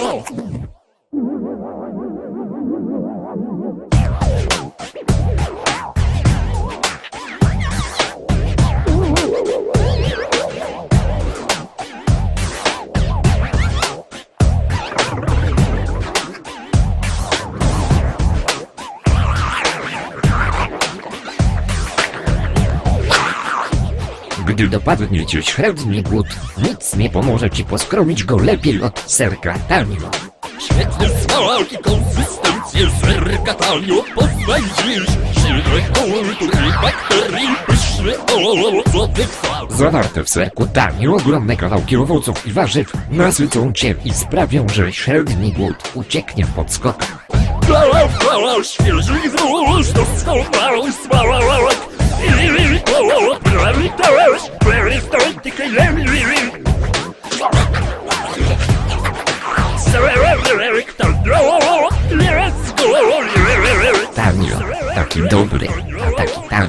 Oh. Gdy dopadnie cię średni głód, nic nie pomoże ci poskromić go lepiej od serka tanio. Świetnie smaczki, konsystencję serka tanio Pozbędziesz silnych kultur i bakterii Pyszny kwas Zawarte w serku tanio ogromne kawałki owoców i warzyw nasycą cię i sprawią, że średni głód ucieknie podskokach. Plała, plała, świeżych złóż Doskonały smak Kamil, taki dobry, a taki tam.